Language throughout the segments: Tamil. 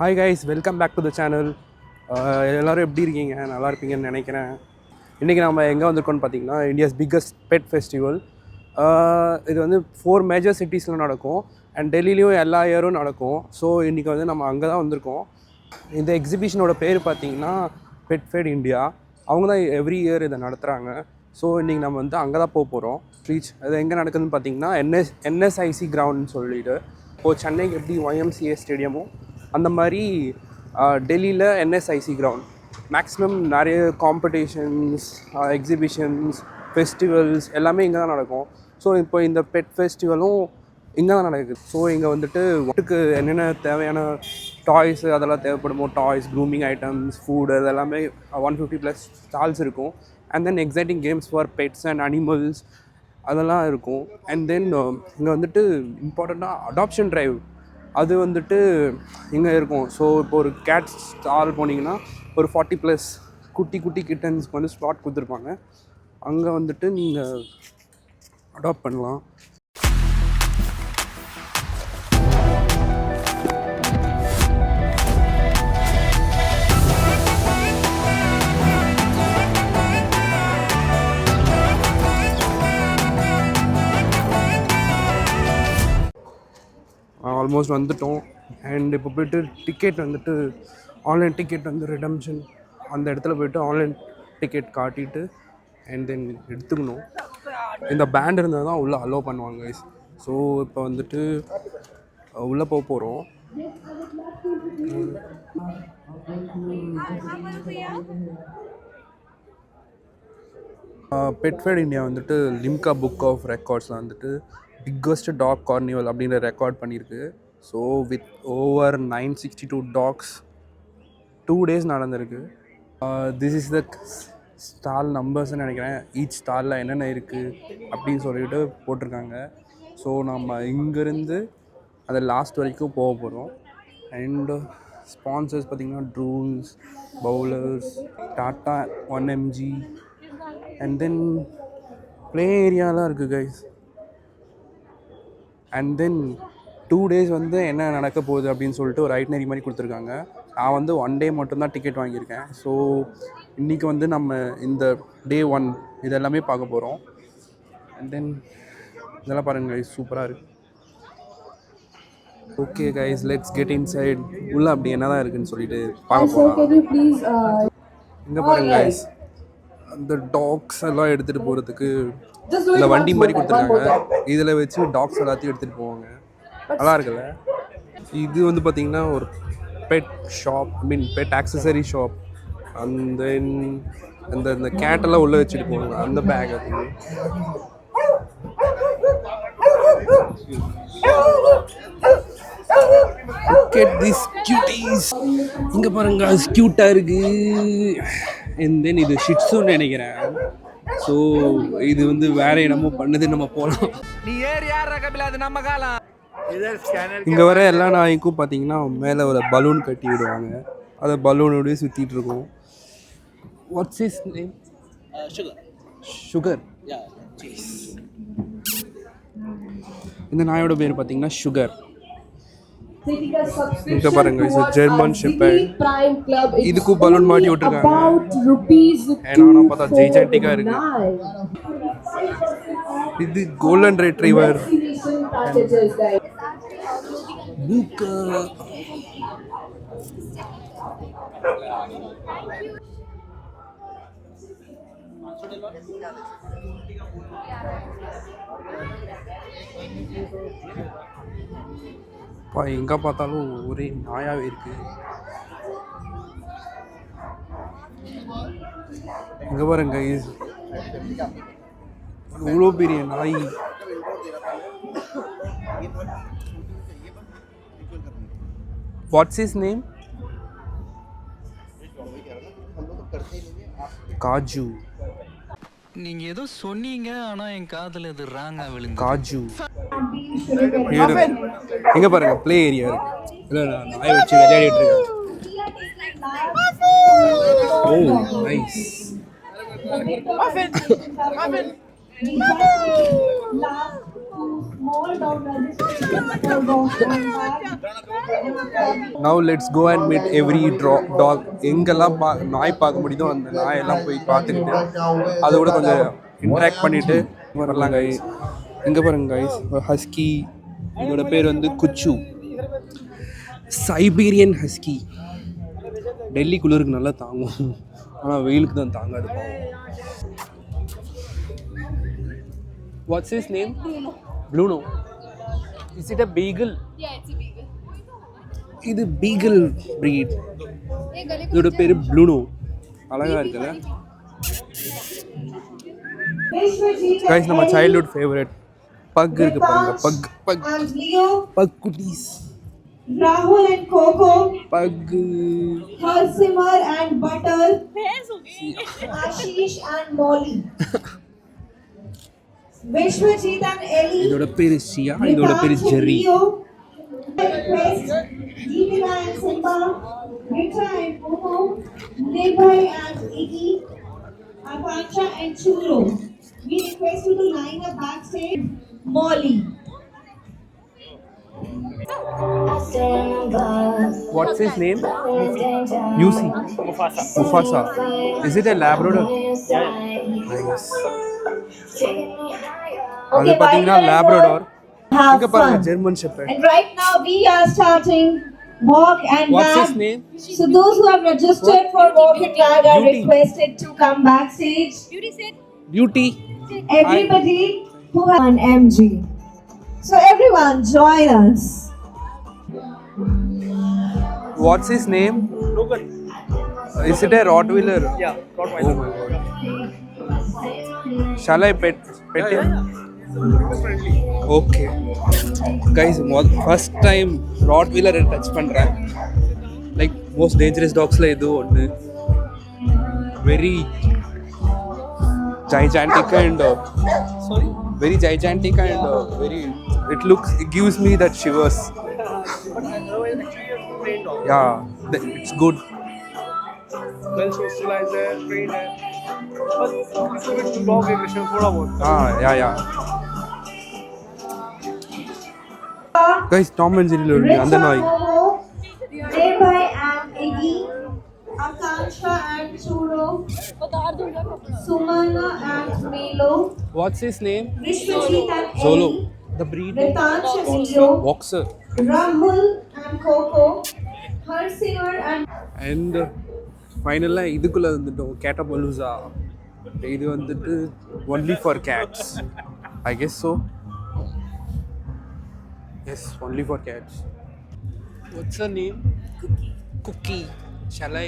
Hi guys welcome back to the channel எல்லோரும் எப்படி இருக்கீங்க? நல்லா இருப்பீங்கன்னு நினைக்கிறேன். இன்றைக்கி நம்ம எங்கே வந்திருக்கோம்னு பார்த்தீங்கன்னா இந்தியாஸ் பிக்கஸ்ட் பெட் ஃபெஸ்டிவல் இது வந்து ஃபோர் மேஜர் சிட்டிஸில் நடக்கும். அண்ட் டெல்லிலையும் எல்லா இயரும் நடக்கும். ஸோ இன்றைக்கி வந்து நம்ம அங்கே தான் வந்திருக்கோம். இந்த எக்ஸிபிஷனோட பேர் பார்த்தீங்கன்னா பெட் ஃபெட் இந்தியா அவங்க தான் எவ்ரி இயர் இதை நடத்துகிறாங்க ஸோ இன்றைக்கி நம்ம வந்து அங்கே தான் போக போகிறோம் ரீச் அது எங்கே நடக்குதுன்னு பார்த்தீங்கன்னா என்எஸ் என்எஸ்ஐசி கிரவுண்ட்னு சொல்லிட்டு. இப்போது சென்னைக்கு எப்படி ஒய்எம்சிஏ ஸ்டேடியமும் அந்த மாதிரி டெல்லியில் என்எஸ்ஐசி கிரவுண்ட் மேக்ஸிமம் நிறைய காம்படிஷன்ஸ் எக்ஸிபிஷன்ஸ் ஃபெஸ்டிவல்ஸ் எல்லாமே இங்கே தான் நடக்கும். ஸோ இப்போ இந்த பெட் ஃபெஸ்டிவலும் இங்கே தான் நடக்குது. ஸோ இங்கே வந்துட்டு ஒட்டுக்கு என்னென்ன தேவையான டாய்ஸ் அதெல்லாம் தேவைப்படுமோ டாய்ஸ் க்ரூமிங் ஐட்டம்ஸ் ஃபுட் அதெல்லாமே ஒன் ஃபிஃப்டி ப்ளஸ் ஸ்டால்ஸ் இருக்கும். And then exciting games for pets and animals அதெல்லாம் இருக்கும். அண்ட் தென் இங்கே வந்துட்டு இம்பார்ட்டண்ட்டாக அடாப்ஷன் ட்ரைவ் அது வந்துட்டு இங்கே இருக்கும். ஸோ இப்போ ஒரு கேட் ஸ்டால் போனீங்கன்னா ஒரு ஃபார்ட்டி ப்ளஸ் குட்டி குட்டி கிட்டன்ஸ்க்கு வந்து ஸ்பாட் கொடுத்துருப்பாங்க. அங்கே வந்துட்டு நீங்கள் அடாப்ட் பண்ணலாம். ஆல்மோஸ்ட் வந்துட்டோம். அண்ட் இப்போ போயிட்டு டிக்கெட் வந்துட்டு ஆன்லைன் டிக்கெட் வந்து ரிடம்ஷன் அந்த இடத்துல போயிட்டு ஆன்லைன் டிக்கெட் காட்டிட்டு அண்ட் தென் எடுத்துக்கணும். இந்த பேண்ட் இருந்தால் தான் உள்ளே அலோவ் பண்ணுவாங்க ஸோ இப்போ வந்துட்டு உள்ளே போக போகிறோம் பெட்ஃபெட் இந்தியா வந்துட்டு லிம்கா புக் ஆஃப் ரெக்கார்ட்ஸில் வந்துட்டு பிக்கஸ்ட் டாக் கார்னிவல் அப்படின்ற ரெக்கார்ட் பண்ணியிருக்கு. So with over nine sixty two dogs two days நடந்திருக்கு திஸ் இஸ் த ஸ்டால் நம்பர்ஸ்ன்னு நினைக்கிறேன். ஈச் ஸ்டாலில் என்னென்ன இருக்குது அப்படின்னு சொல்லிட்டு போட்டிருக்காங்க. ஸோ நம்ம இங்கேருந்து அதை லாஸ்ட் வரைக்கும் போக போகிறோம் அண்டு ஸ்பான்சர்ஸ் பார்த்திங்கன்னா Drools bowlers Tata one MG and then play ஏரியாலாம் இருக்குது guys and then two days வந்து என்ன நடக்க போகுது அப்படின்னு சொல்லிட்டு ஒரு ஐட்னரி மாதிரி கொடுத்துருக்காங்க. நான் வந்து ஒன் டே மட்டும்தான் டிக்கெட் வாங்கியிருக்கேன். ஸோ இன்றைக்கி வந்து நம்ம இந்த டே ஒன் இதெல்லாமே பார்க்க போகிறோம் அண்ட் தென் இதெல்லாம் பாருங்கள் கைஸ் சூப்பராக இருக்குது okay guys let's get inside உள்ளே அப்படி என்ன தான் இருக்குன்னு சொல்லிட்டு பார்க்க போகலாம் இங்கே பாருங்க கைஸ் அந்த டாக்ஸ் எல்லாம் எடுத்துகிட்டு போகிறதுக்கு இந்த வண்டி மாதிரி கொடுத்துருக்காங்க. இதில் வச்சு டாக்ஸ் எல்லாத்தையும் எடுத்துகிட்டு போவாங்க. நல்லா இருக்குல்ல? இது வந்து பார்த்தீங்கன்னா ஒரு pet shop I mean pet accessory shop அந்த அந்த இந்த கேட்டெல்லாம் உள்ளே வச்சுட்டு போவாங்க. அந்த பேக் அது. கெட் திஸ் கியூட்டீஸ் இங்கே பாருங்க க்யூட்டாக இருக்கு. அண்ட் தென் இது ஷிட்ஸுன்னு நினைக்கிறேன். ஸோ இது வந்து வேற என்னமோ பண்ணுது நம்ம போகலாம் நீ ஏறி யார் கபில அது நம்ம காலம். இங்கே வர எல்லா நாய்க்கும் பார்த்தீங்கன்னா மேலே ஒரு பலூன் கட்டி விடுவாங்க. அதை பலூனோடய சுற்றிட்டு இருக்கோம். What's is name. Sugar Yeah. இந்த நாயோட பேர் பார்த்தீங்கன்னா sugar City Prime Club. It's இதுக்கும் balloon only மாட்டி விட்டிருக்காங்க. About rupees ஏன்னா ஆனா பார்த்தா gigantic-ஆ இருக்கு. 249. இது golden retriever Vaccination packages, guys. Book பா எங்கே பார்த்தாலும் ஒரே நாயாவே இருக்கு. இங்க பாருங்க இவ்வளோ பெரிய நாய். What's is name Kaju. நீங்க ஏதோ சொன்னீங்க ஆனா என் காதுல இது ராங்கா விழுந்து காஜு. எங்க பாருங்க ப்ளே ஏரியா இருக்கு. இல்ல நான் நாய் வச்சு விளையாடிட்டு இருக்கேன். ஓ nice now let's go and meet every draw dog எங்கெல்லாம் பா நாய் பார்க்க முடியுதோ அந்த நாயெல்லாம் போய் பார்த்துக்கிட்டு அதோட கொஞ்சம் இன்ட்ராக்ட் பண்ணிட்டு வரலாம் கை எங்கே பாருங்க கைஸ் ஹஸ்கி இதோட பேர் வந்து குச்சு. சைபீரியன் ஹஸ்கி டெல்லி குளிருக்கு நல்லா தாங்கும். ஆனால் வெயிலுக்கு தான் தாங்காது what's is name Bluno is it a beagle இது பீகிள் breed. இதோட பேர் ப்ளூனோ அழகா இருக்குல்ல? கைஸ் நம்ம சைல்ட்ஹுட் ஃபேவரட் பக் இருக்கு பாருங்க pug pug and Leo, pug குட்டீஸ் Rahul and Coco, pug Harsimar and Butter, Ashish and Molly. Vishwajit and Ellie. இதோட பேர் ஷியா இதோட பேர் Vikansh and Jerry Leo, Quest, Deepika and Simba, Rita and Momo, Nibhai and Iggy, Akanksha and Churo. We request you to line up backstage. Molly. Watts is name UC Mufasa is it a labrador அது பார்த்தீங்கன்னா லேப்ரோடார் Have இங்க பாருங்க fun. German shepherd And right now we are starting walk and what's bag. Is name So those who have registered for walk and bag are Beauty. requested to come backstage. Beauty Everybody who has an MG. So everyone join us. What's his name? Logan. Is it a Rottweiler? Yeah, Rottweiler. Oh my god. Shall I pet pet him? Okay. Guys, first time Rottweiler touch பண்ணுறேன் லைக் மோஸ்ட் டேஞ்சரஸ் டாக்ஸில் இது ஒன்று very gigantic and uh, sorry very gigantic and uh, very it looks it gives me that shivers. Yeah it's good. Well socialized है trained है बस guys Tom and Jerry लोग अंदर the I Thereby am Iggy and Churo Sumana and Milo what's his name Vishwajit and zolo Ellie, the breed Ritansh and Leo, boxer Rahul and Coco, Harsinger and and ஃபைனலாக இதுக்குள்ளே வந்துட்டோம் கேட்டபலூசா இது வந்துட்டு only for cats I guess so yes only for cats what's a name cookie cookie ஷலை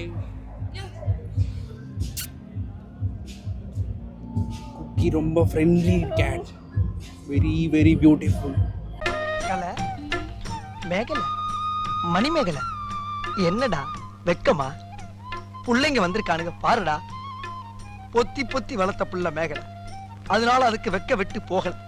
cookie ரொம்ப friendly cat very very beautiful Kalai Mekalai Manimekalai என்னடா வெக்கமா? புள்ளைங்க வந்திருக்கானுங்க பாருடா. பொத்தி பொத்தி வளர்த்த புள்ள மேகலை. அதனால அதுக்கு வெக்க விட்டு போகலை.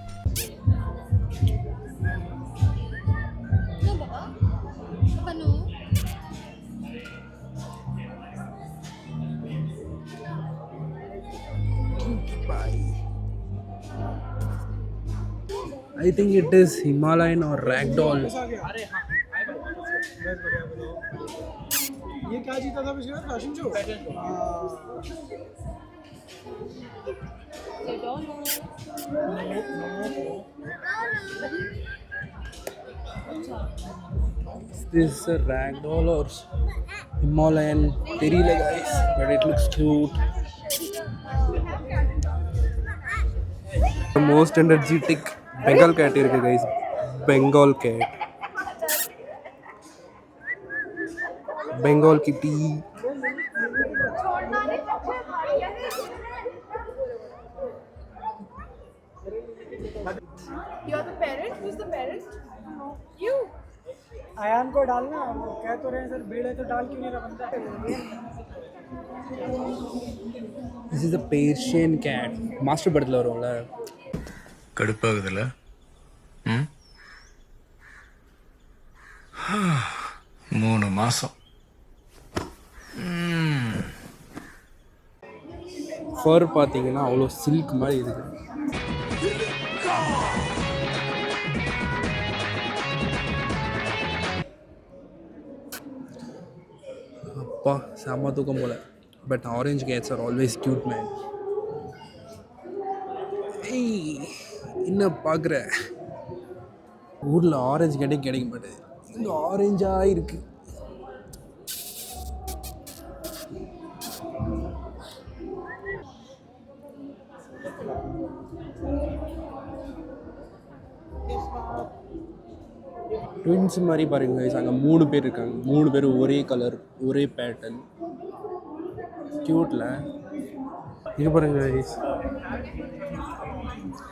I think it is Himalayan or Ragdoll. ये क्या जीता था पिछले fashion show Is this a Ragdoll or Himalayan? தெரியல guys, but it looks cute. The most energetic Bengal cat இருக்கு guys. Bengal cat. Bengal kitty. You're the parent? Who's the parent? You. Ayaan को डालना वो कह तो रहे हैं सर भीड़ है तो डाल क्यों नहीं रहा बंदा This is a Persian cat. Master படத்தில் வரும்ல கடுப்பாகுதுல்ல ம்? மூணு மாதம் ஃபர் பார்த்தீங்கன்னா அவ்வளோ சில்க் மாதிரி இருக்குது அப்பா செம்ம தூக்கம் போல. But orange cats are always cute man ஐ என்ன பார்க்குற? ஊரில் ஆரஞ்சு கிடைக்க கிடைக்க மாட்டேது இங்கே ஆரஞ்சாக இருக்குது ட்வின்ஸ் மாதிரி பாருங்க guys. அங்கே மூணு பேர் இருக்காங்க. மூணு பேர் ஒரே கலர் ஒரே பேட்டர்ன் க்யூட்டில் இங்கே பாருங்க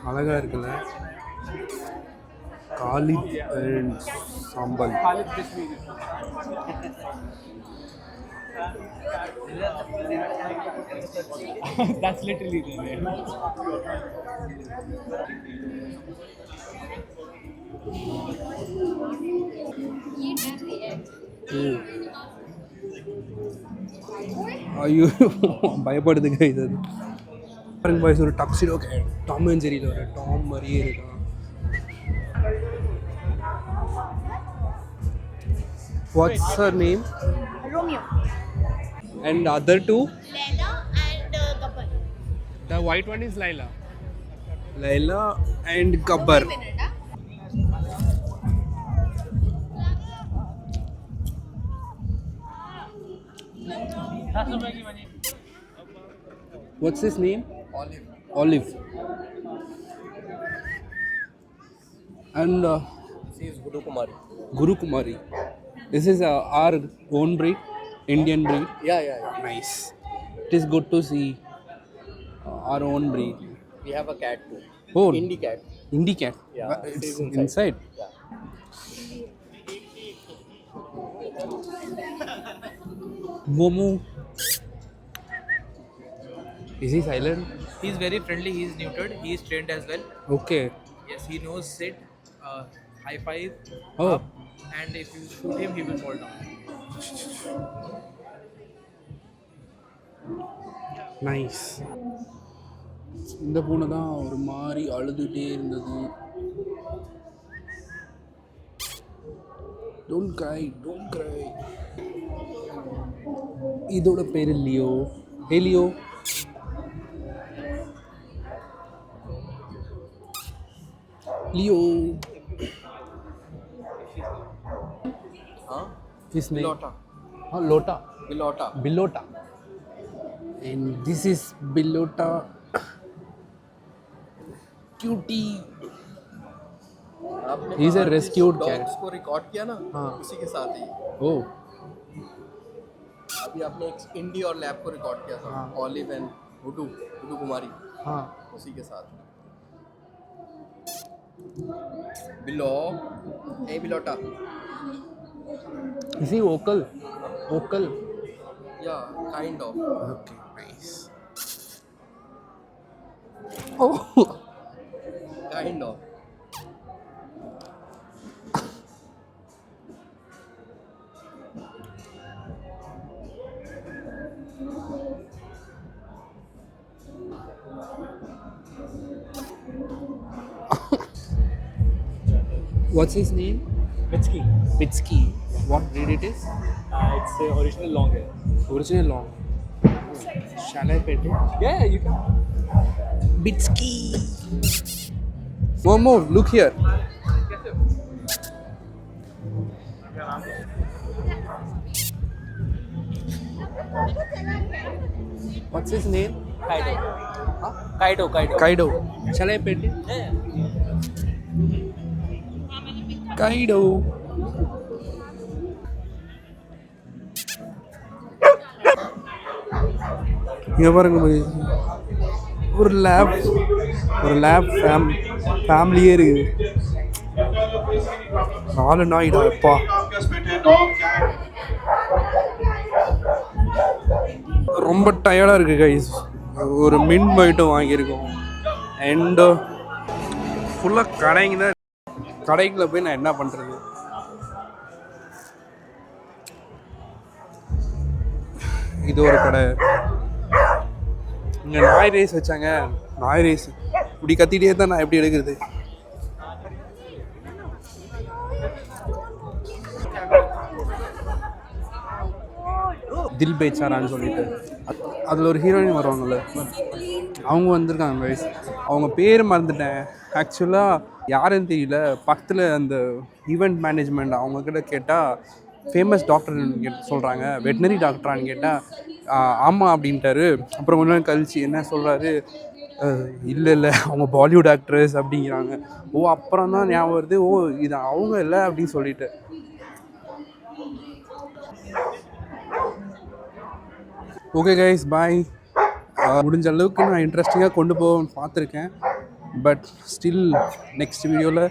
guys. அழகா இருக்குல்ல காலித் அண்ட் சாம்பல் That's literally the name. ஐயோ பயப்படுது guys அது பாருங்க பாய்ஸ் ஒரு டக்ஸிடோ டாம் அண்ட் ஜெரியில் ஒரு டாம் மாதிரியே இருக்கான் what's her name Romeo. And other two Lena and uh, Gabbar. The white one is Laila. Laila and Gabbar Minute, huh? What's his name? Olive. Olive. And uh, She is Guru Kumari. Guru Kumari. This is uh, our own breed, Indian breed. Yeah, yeah, yeah. Nice. It is good to see uh, our own breed. We have a cat too. Oh, Indie cat. Indie cat. Yeah, Uh, it's inside. inside. Yeah. Momo. Is he silent? He's very friendly. He's neutered. He is trained as well. Okay. Yes, he knows sit, uh, high five, Oh. up, and if you shoot him, he will fall down. Nice இந்த பூனை தான் ஒரு மாதிரி அழுதுகிட்டே இருந்தது டோன்ட் கிரை டோன்ட் கிரை இதோட பேர் லியோ ஹே லியோ लियो। हाँ? लोटा हाँ Lota. Bilota. Bilota. And this is Bilota. Cutie. Is a rescued cat record किया ना हाँ। उसी के साथ ही। ओ। अभी आपने एक इंडी और लैब को रिकॉर्ड किया था हाँ। Olive and Kumari. हाँ। उसी के साथ। below a bilota is he vocal? Vocal? Yeah kind of. Okay nice. Oh kind of. What's his name? Mitski. Mitski. What breed it is? Uh, it's uh, original long hair. Original long. Shall I pet it? Yeah, you can. Mitski. more. look here. What's his name? Kaido. Kaido, Kaido. Kaido. Shall I pet it? Yeah. Kaido. இங்கே பாருங்க பாரு. ஒரு லேப் ஒரு லேப் ஃபேம் ஃபேமிலியே இருக்குது நாலு நாய்டா எப்பா ரொம்ப டயர்டாக இருக்குது கைஸ் ஒரு மின் பைட்டும் வாங்கியிருக்கோம் அண்டு ஃபுல்லாக கடைங்க தான் கடைக்குள்ளே போய் நான் என்ன பண்ணுறது இது ஒரு கடை. இங்கே நாய் ரேஸ் வச்சாங்க. நாய் ரேஸ் இப்படி கத்திட்டே தான் நான் எப்படி எடுக்கிறது? தில் பேச்சாரான்னு சொல்லிட்டு. அதில் ஒரு ஹீரோயின் வருவாங்கல்ல. அவங்க வந்திருக்காங்க வயசு அவங்க பேர் மறந்துட்டேன். ஆக்சுவலாக யாருன்னு தெரியல. பக்கத்தில் அந்த ஈவெண்ட் மேனேஜ்மெண்ட் அவங்கக்கிட்ட கேட்டால் ஃபேமஸ் டாக்டர்னு கேட்டு சொல்கிறாங்க வெட்டினரி டாக்டரான்னு கேட்டால் ஆமாம் அப்படின்ட்டாரு. அப்புறம் கொஞ்ச நேரம் கழிச்சு என்ன சொல்கிறாரு இல்லை இல்லை. அவங்க பாலிவுட் ஆக்ட்ரஸ் அப்படிங்கிறாங்க. ஓ அப்புறம் தான் ஞாபகம் வருது. ஓ இது அவங்க இல்லை அப்படின்னு சொல்லிட்டு. ஓகே கைஸ் பாய் முடிஞ்ச அளவுக்கு நான் இன்ட்ரெஸ்டிங்காக கொண்டு போவேன்னு பார்த்துருக்கேன். பட் ஸ்டில் நெக்ஸ்ட் வீடியோவில்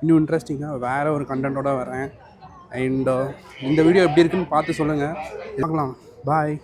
இன்னும் இன்ட்ரெஸ்டிங்காக வேறு ஒரு கண்டென்ட்டோடு வரேன். அண்ட் இந்த வீடியோ எப்படி இருக்குன்னு பார்த்து சொல்லுங்கள் பார்க்கலாம். பாய்